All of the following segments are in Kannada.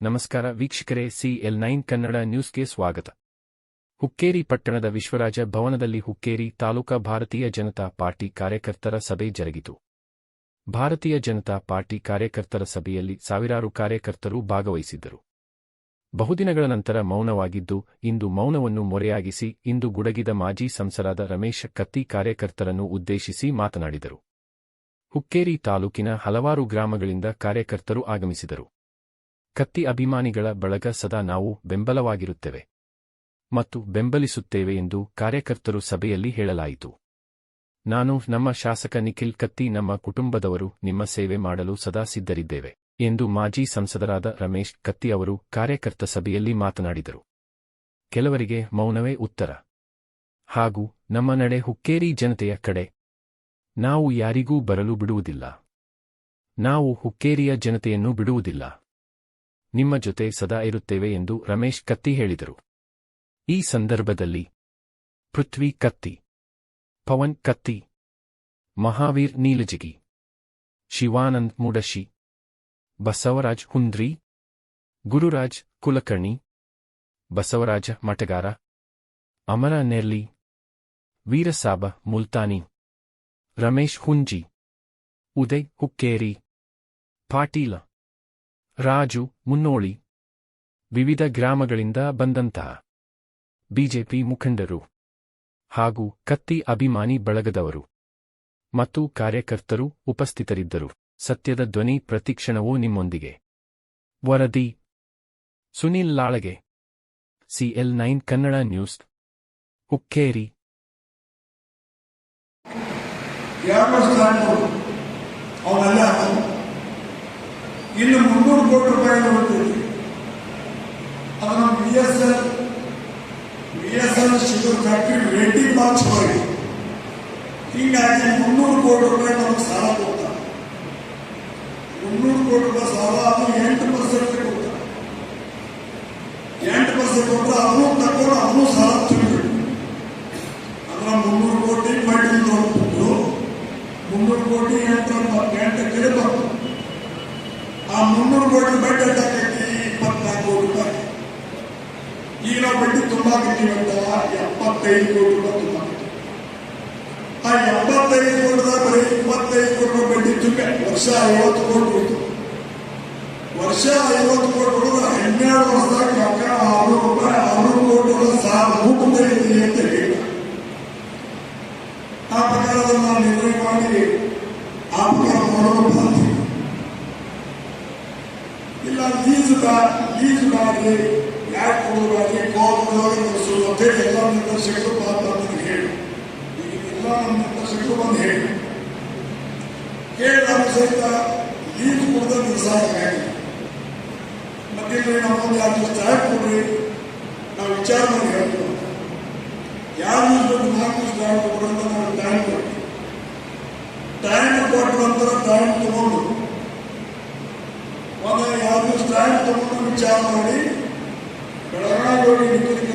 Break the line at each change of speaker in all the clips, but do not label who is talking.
ನಮಸ್ಕಾರ ವೀಕ್ಷಕರೇ, ಸಿಎಲ್ ನೈನ್ ಕನ್ನಡ ನ್ಯೂಸ್ಗೆ ಸ್ವಾಗತ. ಹುಕ್ಕೇರಿ ಪಟ್ಟಣದ ವಿಶ್ವರಾಜ ಭವನದಲ್ಲಿ ಹುಕ್ಕೇರಿ ತಾಲೂಕಾ ಭಾರತೀಯ ಜನತಾ ಪಾರ್ಟಿ ಕಾರ್ಯಕರ್ತರ ಸಭೆ ಜರುಗಿತು. ಭಾರತೀಯ ಜನತಾ ಪಾರ್ಟಿ ಕಾರ್ಯಕರ್ತರ ಸಭೆಯಲ್ಲಿ ಸಾವಿರಾರು ಕಾರ್ಯಕರ್ತರು ಭಾಗವಹಿಸಿದ್ದರು. ಬಹುದಿನಗಳ ನಂತರ ಮೌನವಾಗಿದ್ದು, ಇಂದು ಮೌನವನ್ನು ಮೊರೆಯಾಗಿಸಿ, ಇಂದು ಗುಡಗಿದ ಮಾಜಿ ಸಂಸರಾದ ರಮೇಶ್ ಕತ್ತಿ ಕಾರ್ಯಕರ್ತರನ್ನು ಉದ್ದೇಶಿಸಿ ಮಾತನಾಡಿದರು. ಹುಕ್ಕೇರಿ ತಾಲೂಕಿನ ಹಲವಾರು ಗ್ರಾಮಗಳಿಂದ ಕಾರ್ಯಕರ್ತರು ಆಗಮಿಸಿದರು. ಕತ್ತಿ ಅಭಿಮಾನಿಗಳ ಬಳಗ ಸದಾ ನಾವು ಬೆಂಬಲವಾಗಿರುತ್ತೇವೆ ಮತ್ತು ಬೆಂಬಲಿಸುತ್ತೇವೆ ಎಂದು ಕಾರ್ಯಕರ್ತರು ಸಭೆಯಲ್ಲಿ ಹೇಳಲಾಯಿತು. ನಾನು ನಮ್ಮ ಶಾಸಕ ನಿಖಿಲ್ ಕತ್ತಿ, ನಮ್ಮ ಕುಟುಂಬದವರು ನಿಮ್ಮ ಸೇವೆ ಮಾಡಲು ಸದಾ ಸಿದ್ಧರಿದ್ದೇವೆ. ಎಂದು ಮಾಜಿ ಸಂಸದರಾದ ರಮೇಶ್ ಕತ್ತಿ ಅವರು ಕಾರ್ಯಕರ್ತ ಸಭೆಯಲ್ಲಿ ಮಾತನಾಡಿದರು. ಕೆಲವರಿಗೆ ಮೌನವೇ ಉತ್ತರ. ಹಾಗೂ ನಮ್ಮ ನಡೆ ಹುಕ್ಕೇರಿ ಜನತೆಯ ಕಡೆ. ನಾವು ಯಾರಿಗೂ ಬರಲು ಬಿಡುವುದಿಲ್ಲ. ನಾವು ಹುಕ್ಕೇರಿಯ ಜನತೆಯನ್ನು ಬಿಡುವುದಿಲ್ಲ. ನಿಮ್ಮ ಜೊತೆ ಸದಾ ಇರುತ್ತೇವೆ ಎಂದು ರಮೇಶ್ ಕತ್ತಿ ಹೇಳಿದರು. ಈ ಸಂದರ್ಭದಲ್ಲಿ ಪೃಥ್ವಿ ಕತ್ತಿ, ಪವನ್ ಕತ್ತಿ, ಮಹಾವೀರ್ ನೀಲಜಿಗಿ, ಶಿವಾನಂದ್ ಮುಡಶಿ ಬಸವರಾಜ್ ಹುಂದ್ರಿ, ಗುರುರಾಜ್ ಕುಲಕರ್ಣಿ, ಬಸವರಾಜ ಮಟಗಾರ ಅಮರ ನೆರ್ಲಿ, ವೀರಸಾಬ ಮುಲ್ತಾನಿ, ರಮೇಶ್ ಹುಂಜಿ, ಉದಯ್ ಹುಕ್ಕೇರಿ, ಪಾಟೀಲ, ರಾಜು ಮುನ್ನೋಳಿ, ವಿವಿಧ ಗ್ರಾಮಗಳಿಂದ ಬಂದಂತಹ ಬಿಜೆಪಿ ಮುಖಂಡರು ಹಾಗೂ ಕತ್ತಿ ಅಭಿಮಾನಿ ಬಳಗದವರು ಮತ್ತು ಕಾರ್ಯಕರ್ತರು ಉಪಸ್ಥಿತರಿದ್ದರು. ಸತ್ಯದ ಧ್ವನಿ ಪ್ರತಿಕ್ಷಣವೂ ನಿಮ್ಮೊಂದಿಗೆ. ವರದಿ. Sunil Lalage. CL
nine Kannada news. Hukkeri ಇನ್ನು ಮುನ್ನೂರು ಕೋಟಿ ರೂಪಾಯಿ ಅದನ್ನು B S L B S L sugar factory ready ಮಾಡಿ. ಹೀಗಾಗಿ ಮುನ್ನೂರು ಕೋಟಿ ರೂಪಾಯಿ ನಮಗೆ ಸಾಲ ಕೋಟಿ ರೂಪಾಯಿ ಸಾಲ ಅದು ಎಂಟು ಪರ್ಸೆಂಟ್ ಕೊಡ್ತಾರೆ ಎಂಟು ಪರ್ಸೆಂಟ್ ಕೊಟ್ಟರೆ ಅವನು ತಗೊಂಡು ಅವನು ಸಾಲ ತುಂಬಿಬಿಟ್ಟು ಅದರ ಮುನ್ನೂರು ಕೋಟಿ ಬಡ್ಡಿ ತೊಗೊಂಡು ಮುನ್ನೂರು ಕೋಟಿ ಎಂಟು ಎಂಟು ಕಡೆ ಬಂತು. ಆ ಮುನ್ನೂರು ಕೋಟಿ ಬಡ್ಡಿ ಎಷ್ಟಾಗೈತಿ ಇಪ್ಪತ್ನಾಲ್ಕು ಕೋಟಿ ರೂಪಾಯಿ ಈಗ ನಾವು ಬಡ್ಡಿ ಅಂತ ಎಪ್ಪತ್ತೈದು ಕೋಟಿ ರೂಪಾಯಿ ತುಂಬಾಕತ್ತೀವಿ ಆ ಎಪ್ಪತ್ತೈದು ಕೋಟಿದಾಗ ಬರೀ ಇಪ್ಪತ್ತೈದು ಕೋಟಿ ರೂಪಾಯಿ ಬಡ್ಡಿ ತುಂಬೆ. ವರ್ಷ ಐವತ್ತು ಕೋಟಿ ಹೋಯ್ತು. ವರ್ಷ ಐವತ್ತು ಕೋಟಿ ಹನ್ನೆರಡು ವರ್ಷದಾಗ ರೊಕ್ಕ ಆರು ರೂಪಾಯಿ ಆರು ಕೋಟಿ ಸಾಲ ಮುಗಿದೈತಿ ಅಂತ ಹೇಳಿ ಆ ಪ್ರಕಾರದ ನಾವು ನಿರ್ಣಯ ಮಾಡಿ ಆ ಪ್ರಕಾರ ಮಾಡೋದು ಬಾಧ್ಯ ಇಲ್ಲ ಈಜು ಲೀಸ್ಗಾಗಿ ಯಾಕೆ ಕೊಡೋದಾಗಿ ಕೋಪದೊಳಗೆ ನಡೆಸೋದು ಅಂತೇಳಿ ಎಲ್ಲ ನಿರ್ದೇಶಕರು ಹೇಳಿ ಈಗ ಎಲ್ಲ ನಮ್ಮ ನಿರ್ದೇಶಕರು ಬಂದು ಹೇಳಿ ಕೇಳಿದಾಗ ಸಹಿತ ಲೀಸ್ ಕೊಡದ ನಿರ್ಸಾಕಾಗಿ ಮತ್ತೆ ನಮ್ಮೊಂದು ಯಾರು ಸ್ಟ್ರಾಕ್ ಕೊಡ್ರಿ. ನಾವು ವಿಚಾರ ಮಾಡಿ ಹೇಳ್ತೀವಿ. ಯಾರು ಇಷ್ಟೊಂದು ನಾಲ್ಕು ಕೊಡ್ರಿ ಅಂತ ನಾವು ಟೈಮ್ ಕೊಡ್ತೀವಿ. ಟೈಮ್ ಕೊಟ್ಟ ನಂತರ ಟೈಮ್ ತಗೊಂಡು. ಒಂದು ಯಾವುದು ಸ್ಟ್ಯಾಂಡ್ ತಗೊಂಡು ವಿಚಾರ ಮಾಡಿ ಬೆಳಗಾವಿ ಹೋಗಿ ನಿಖಿಲ್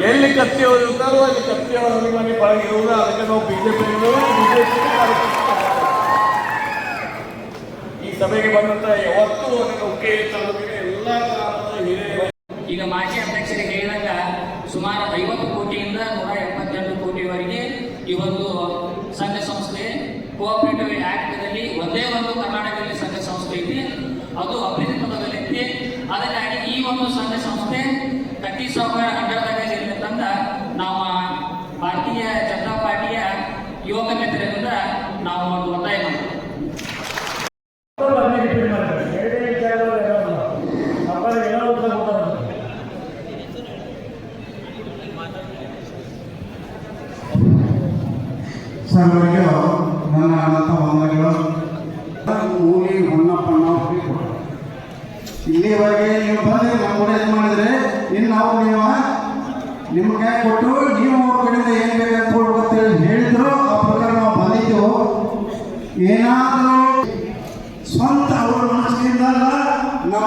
ಎಲ್ಲಿ ಕತ್ತಿ ಹೋಗಿರ್ತಾರೋ ಅಲ್ಲಿ ಕತ್ತಿ ಮನೆ ಪಳಗಿರುವುದು ಅದಕ್ಕೆ ನಾವು ಬಿಜೆಪಿ ಈ ಸಭೆಗೆ ಬಂದಂತ ಯಾವತ್ತು ಅದಕ್ಕೆ ಎಲ್ಲ
ಈಗ ಮಾಜಿ ಅಧ್ಯಕ್ಷರಿಗೆ ಹೇಳಿದಾಗ ಸುಮಾರು ಐವತ್ತು ಕೋಟಿಯಿಂದ ನೂರ ಎಪ್ಪತ್ತೆರಡು ಕೋಟಿವರೆಗೆ ಈ ಒಂದು ಸಂಘ ಸಂಸ್ಥೆ ಕೋಆಪರೇಟಿವ್ ಆಕ್ಟ್ನಲ್ಲಿ ಒಂದೇ ಒಂದು ಕರ್ನಾಟಕದಲ್ಲಿ ಸಂಘ ಸಂಸ್ಥೆ ಇದೆ. ಅದು ಅಭಿವೃದ್ಧಿ ಪದದಲ್ಲಿದೆ ಅದಕ್ಕಾಗಿ ಈ ಒಂದು ಸಂಘ ಸಂಸ್ಥೆ
ಕಟ್ಟಿ ಸಾವುಕಾರ ಅಂಡರ್ದಾಗ ಏನಾದರೂ ಸ್ವಂತ ಅವರ ಮನಸ್ಸಿನಿಂದಲ್ಲ ನಮ್ಮ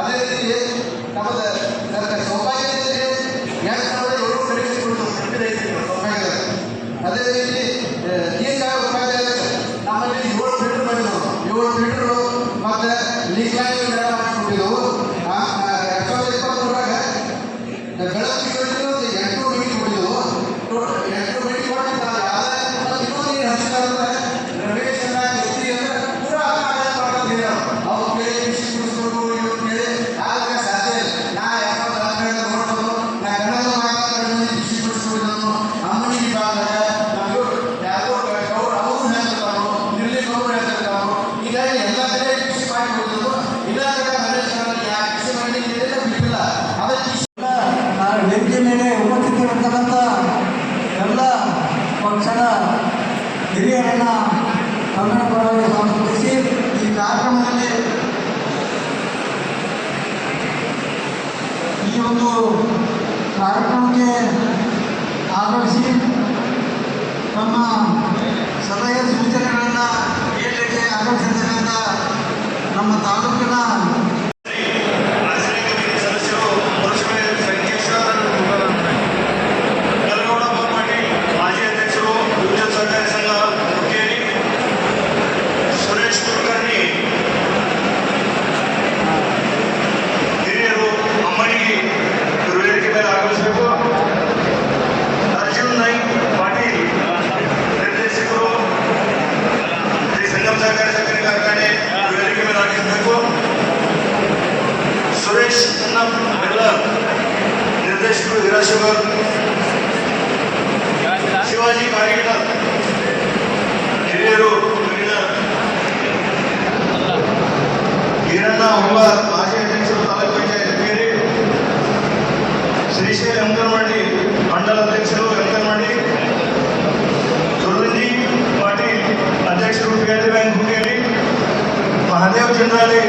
Aleluia. ಕಾರ್ಯಕ್ರಮಕ್ಕೆ ಆಗಮಿಸಿ. ತಮ್ಮ ಸಲಹೆ ಸೂಚನೆಗಳನ್ನು ನೀಡಲಿಕ್ಕೆ ಆಗಮಿಸಿರ್ತಕ್ಕಂಥ ನಮ್ಮ ತಾಲೂಕಿನ
ಶಿವಾಜಿ ಕಾರಿಗಿಡ ಹಿರಿಯರು ಇಲ್ಲಿನ ಈರಣ್ಣ ಹೊಂಬಾರ್ ಮಾಜಿ ಅಧ್ಯಕ್ಷರು ತಾಲೂಕು ಪಂಚಾಯತ್ ಬೇರೆ ಶ್ರೀಶೈಲ ಅಂಕನವಾಡಿ ಮಂಡಲ ಅಧ್ಯಕ್ಷರು ಅಂಕನವಾಡಿ ಸುರದಿಂದಿ ಪಾಟೀಲ್ ಅಧ್ಯಕ್ಷರು ಪಿ ಬ್ಯಾಂಕ್ ಹುಕ್ಕೇರಿ ಮಹಾದೇವ್ ಚಂದ್ರಾಲಿ ಅಧ್ಯಕ್ಷರು ಕೆ